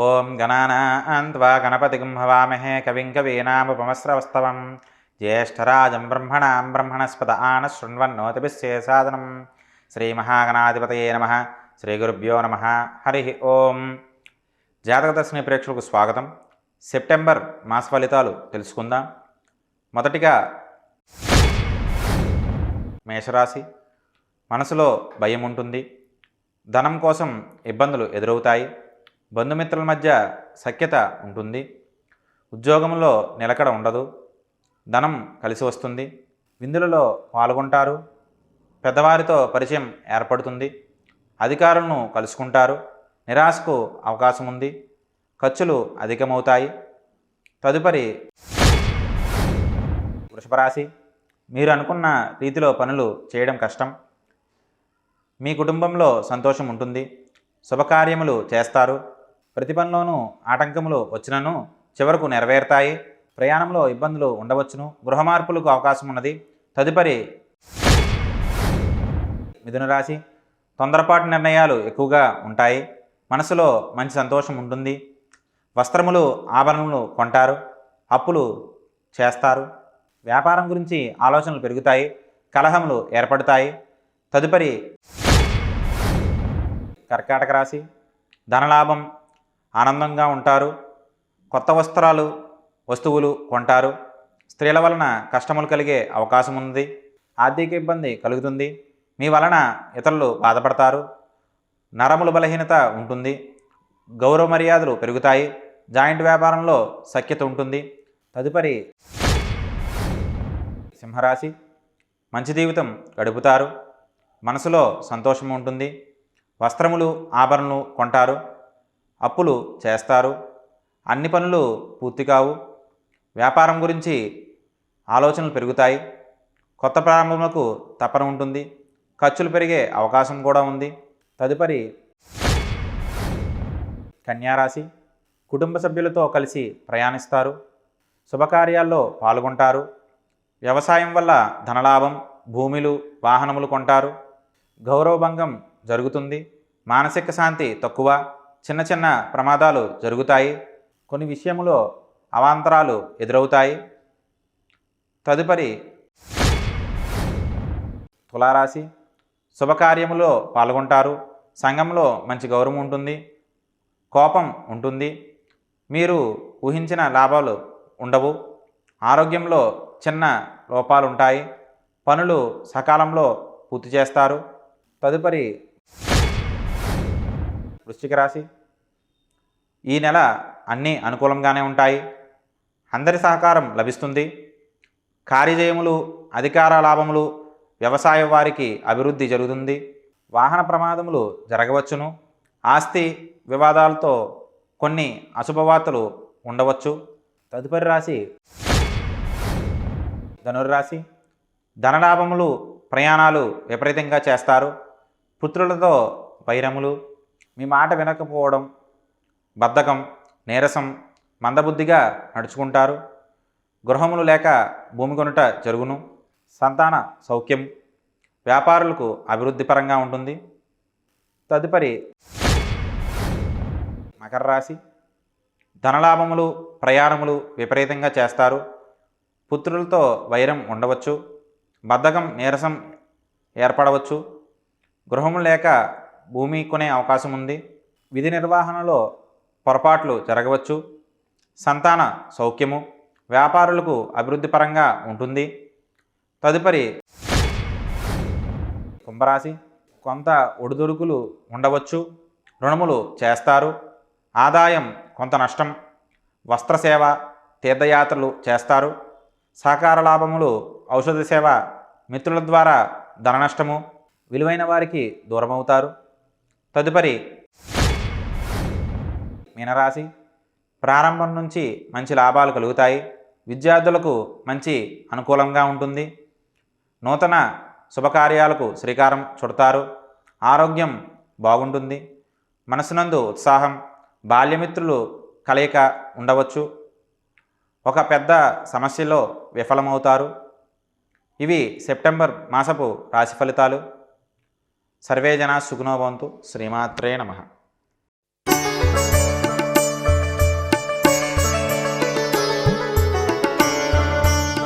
ఓం గణానాన్వా గణపతిగం హవామహే కవిం కవీనాముపమస్రవస్తవం. జ్యేష్ఠరాజం బ్రహ్మణాం బ్రహ్మణస్పద ఆన శృణ్వన్నోతిభిశ్చేసాదనం శ్రీమహాగణాధిపతయే నమ. శ్రీ గురుభ్యో నమ. హరి ఓం. జాతకదర్శిని ప్రేక్షకులకు స్వాగతం. సెప్టెంబర్ మాస ఫలితాలు తెలుసుకుందాం. మొదటిగా మేషరాశి. మనసులో భయం ఉంటుంది. ధనం కోసం ఇబ్బందులు ఎదురవుతాయి. బంధుమిత్రుల మధ్య సఖ్యత ఉంటుంది. ఉద్యోగంలో నిలకడ ఉండదు. ధనం కలిసి వస్తుంది. విందులలో పాల్గొంటారు. పెద్దవారితో పరిచయం ఏర్పడుతుంది. అధికారులను కలుసుకుంటారు. నిరాశకు అవకాశం ఉంది. ఖర్చులు అధికమవుతాయి. తదుపరి వృషభరాశి మీరు అనుకున్న రీతిలో పనులు చేయడం కష్టం. మీ కుటుంబంలో సంతోషం ఉంటుంది. శుభకార్యములు చేస్తారు. ప్రతి పనిలోనూ ఆటంకములు వచ్చినను చివరకు నెరవేరుతాయి. ప్రయాణంలో ఇబ్బందులు ఉండవచ్చును. గృహ మార్పులకు అవకాశం ఉన్నది తదుపరి మిథున రాశి. తొందరపాటు నిర్ణయాలు ఎక్కువగా ఉంటాయి. మనసులో మంచి సంతోషం ఉంటుంది. వస్త్రములు ఆభరణములు కొంటారు. అప్పులు చేస్తారు. వ్యాపారం గురించి ఆలోచనలు పెరుగుతాయి. కలహములు ఏర్పడతాయి. తదుపరి కర్కాటక రాశి. ధనలాభం ఆనందంగా ఉంటారు. కొత్త వస్త్రాలు వస్తువులు కొంటారు. స్త్రీల వలన కష్టములు కలిగే అవకాశం ఉంది. ఆర్థిక ఇబ్బంది కలుగుతుంది. మీ వలన ఇతరులు బాధపడతారు. నరముల బలహీనత ఉంటుంది. గౌరవ మర్యాదలు పెరుగుతాయి. జాయింట్ వ్యాపారంలో సఖ్యత ఉంటుంది. తదుపరి సింహరాశి. మంచి జీవితం గడుపుతారు. మనసులో సంతోషం ఉంటుంది. వస్త్రములు ఆభరణలు కొంటారు. అప్పులు చేస్తారు. అన్ని పనులు పూర్తి కావు. వ్యాపారం గురించి ఆలోచనలు పెరుగుతాయి. కొత్త ప్రారంభములకు తపన ఉంటుంది. ఖర్చులు పెరిగే అవకాశం కూడా ఉంది. తదుపరి కన్యారాశి. కుటుంబ సభ్యులతో కలిసి ప్రయాణిస్తారు. శుభకార్యాల్లో పాల్గొంటారు. వ్యవసాయం వల్ల ధనలాభం భూములు వాహనములు కొంటారు. గౌరవభంగం జరుగుతుంది. మానసిక శాంతి తక్కువ. చిన్న చిన్న ప్రమాదాలు జరుగుతాయి. కొన్ని విషయంలో అవాంతరాలు ఎదురవుతాయి. తదుపరి తులారాశి. శుభకార్యములో పాల్గొంటారు. సంఘంలో మంచి గౌరవం ఉంటుంది. కోపం ఉంటుంది. మీరు ఊహించిన లాభాలు ఉండవు. ఆరోగ్యంలో చిన్న లోపాలు ఉంటాయి పనులు సకాలంలో పూర్తి చేస్తారు. తదుపరి వృశ్చిక రాశి. ఈ నెల అన్నీ అనుకూలంగానే ఉంటాయి. అందరి సహకారం లభిస్తుంది. కార్యజయములు అధికార లాభములు వ్యవసాయ వారికి అభివృద్ధి జరుగుతుంది. వాహన ప్రమాదములు జరగవచ్చును. ఆస్తి వివాదాలతో కొన్ని అశుభవార్తలు ఉండవచ్చు. తదుపరి రాశి ధనుర్రాశి. ధనలాభములు ప్రయాణాలు విపరీతంగా చేస్తారు. పుత్రులతో వైరములు మీ మాట వినకపోవడం బద్ధకం నీరసం మందబుద్ధిగా నడుచుకుంటారు. గృహములు లేక భూమి కొనుట జరుగును. సంతాన సౌఖ్యం వ్యాపారులకు అభివృద్ధిపరంగా ఉంటుంది. తదుపరి మకర రాశి. ధనలాభములు ప్రయాణములు విపరీతంగా చేస్తారు. పుత్రులతో వైరం ఉండవచ్చు. బద్ధకం నీరసం ఏర్పడవచ్చు. గృహము లేక భూమి కొనే అవకాశం ఉంది. విధి నిర్వహణలో పొరపాట్లు జరగవచ్చు. సంతాన సౌఖ్యము వ్యాపారులకు అభివృద్ధి పరంగా ఉంటుంది. తదుపరి కుంభరాశి కొంత ఒడిదుడుకులు ఉండవచ్చు. రుణములు చేస్తారు. ఆదాయం కొంత నష్టం. వస్త్రసేవ తీర్థయాత్రలు చేస్తారు. సహకార లాభములు ఔషధ సేవ మిత్రుల ద్వారా ధన నష్టము విలువైన వారికి దూరమవుతారు. తదుపరి మీనరాశి. ప్రారంభం నుంచి మంచి లాభాలు కలుగుతాయి. విద్యార్థులకు మంచి అనుకూలంగా ఉంటుంది. నూతన శుభకార్యాలకు శ్రీకారం చుడతారు. ఆరోగ్యం బాగుంటుంది. మనసునందు ఉత్సాహం బాల్యమిత్రులు కలయిక ఉండవచ్చు. ఒక పెద్ద సమస్యలో విఫలమవుతారు. ఇవి సెప్టెంబర్ మాసపు రాశి ఫలితాలు. సర్వే జనా సుఖనోభవంతు శ్రీమాత్రే నమః.